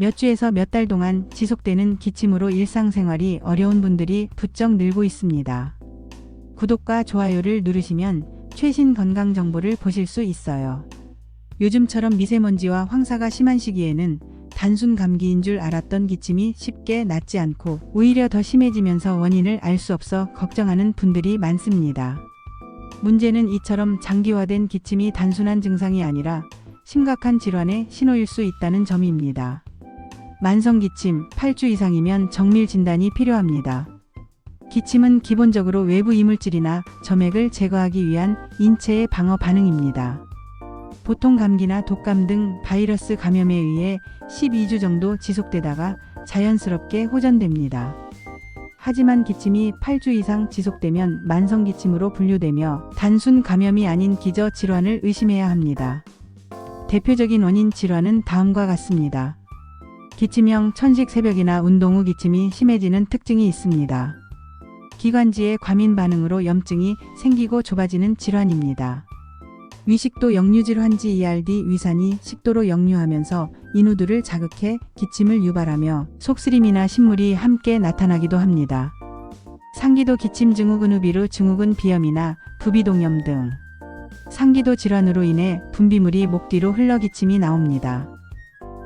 몇 주에서 몇 달 동안 지속되는 기침으로 일상생활이 어려운 분들이 부쩍 늘고 있습니다. 구독과 좋아요를 누르시면 최신 건강 정보를 보실 수 있어요. 요즘처럼 미세먼지와 황사가 심한 시기에는 단순 감기인 줄 알았던 기침이 쉽게 낫지 않고 오히려 더 심해지면서 원인을 알 수 없어 걱정하는 분들이 많습니다. 문제는 이처럼 장기화된 기침이 단순한 증상이 아니라 심각한 질환의 신호일 수 있다는 점입니다. 만성 기침 8주 이상이면 정밀 진단이 필요합니다. 기침은 기본적으로 외부 이물질이나 점액을 제거하기 위한 인체의 방어 반응입니다. 보통 감기나 독감 등 바이러스 감염에 의해 12주 정도 지속되다가 자연스럽게 호전됩니다. 하지만 기침이 8주 이상 지속되면 만성 기침으로 분류되며 단순 감염이 아닌 기저 질환을 의심해야 합니다. 대표적인 원인 질환은 다음과 같습니다. 기침형 천식 새벽이나 운동 후 기침이 심해지는 특징이 있습니다. 기관지의 과민 반응으로 염증이 생기고 좁아지는 질환입니다. 위식도 역류질 환지 ERD 위산이 식도로 역류하면서 인후두를 자극해 기침을 유발하며 속쓰림이나 신물이 함께 나타나기도 합니다. 상기도 기침 증후군 후비루 증후군 비염이나 부비동염 등 상기도 질환으로 인해 분비물이 목 뒤로 흘러 기침이 나옵니다.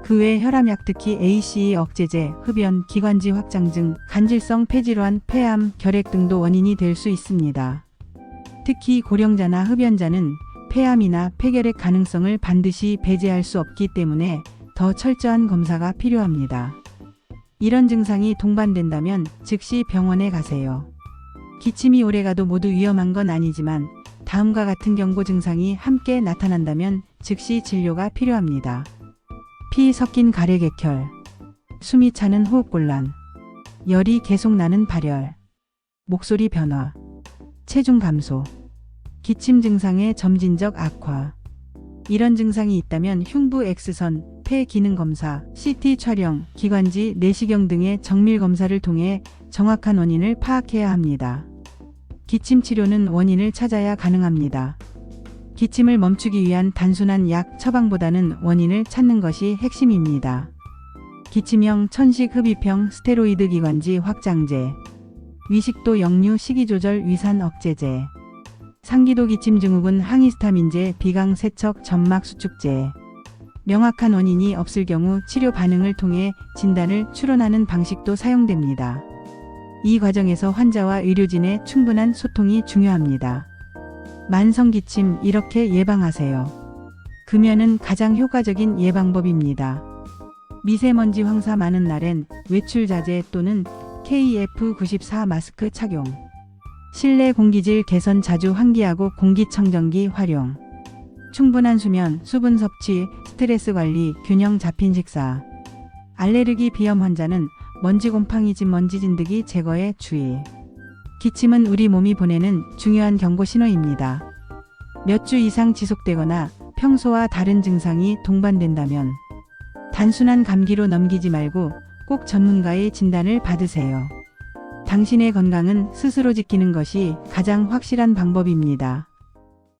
그 외 혈압약 특히 ACE 억제제, 흡연, 기관지 확장증, 간질성 폐질환, 폐암, 결핵 등도 원인이 될 수 있습니다. 특히 고령자나 흡연자는 폐암이나 폐결핵 가능성을 반드시 배제할 수 없기 때문에 더 철저한 검사가 필요합니다. 이런 증상이 동반된다면 즉시 병원에 가세요. 기침이 오래 가도 모두 위험한 건 아니지만 다음과 같은 경고 증상이 함께 나타난다면 즉시 진료가 필요합니다. 피 섞인 가래객혈, 숨이 차는 호흡곤란, 열이 계속 나는 발열, 목소리 변화, 체중 감소, 기침 증상의 점진적 악화. 이런 증상이 있다면 흉부 X선, 폐 기능 검사, CT 촬영, 기관지, 내시경 등의 정밀 검사를 통해 정확한 원인을 파악해야 합니다. 기침 치료는 원인을 찾아야 가능합니다. 기침을 멈추기 위한 단순한 약 처방보다는 원인을 찾는 것이 핵심입니다. 기침형 천식 흡입형 스테로이드 기관지 확장제, 위식도 역류 식이조절 위산 억제제, 상기도 기침 증후군 항히스타민제 비강 세척 점막 수축제, 명확한 원인이 없을 경우 치료 반응을 통해 진단을 추론하는 방식도 사용됩니다. 이 과정에서 환자와 의료진의 충분한 소통이 중요합니다. 만성 기침 이렇게 예방하세요. 금연은 가장 효과적인 예방법입니다. 미세먼지 황사 많은 날엔 외출 자제 또는 KF94 마스크 착용. 실내 공기질 개선 자주 환기하고 공기청정기 활용. 충분한 수면, 수분 섭취, 스트레스 관리, 균형 잡힌 식사. 알레르기 비염 환자는 먼지 곰팡이 진 먼지 진드기 제거에 주의. 기침은 우리 몸이 보내는 중요한 경고 신호입니다. 몇 주 이상 지속되거나 평소와 다른 증상이 동반된다면 단순한 감기로 넘기지 말고 꼭 전문가의 진단을 받으세요. 당신의 건강은 스스로 지키는 것이 가장 확실한 방법입니다.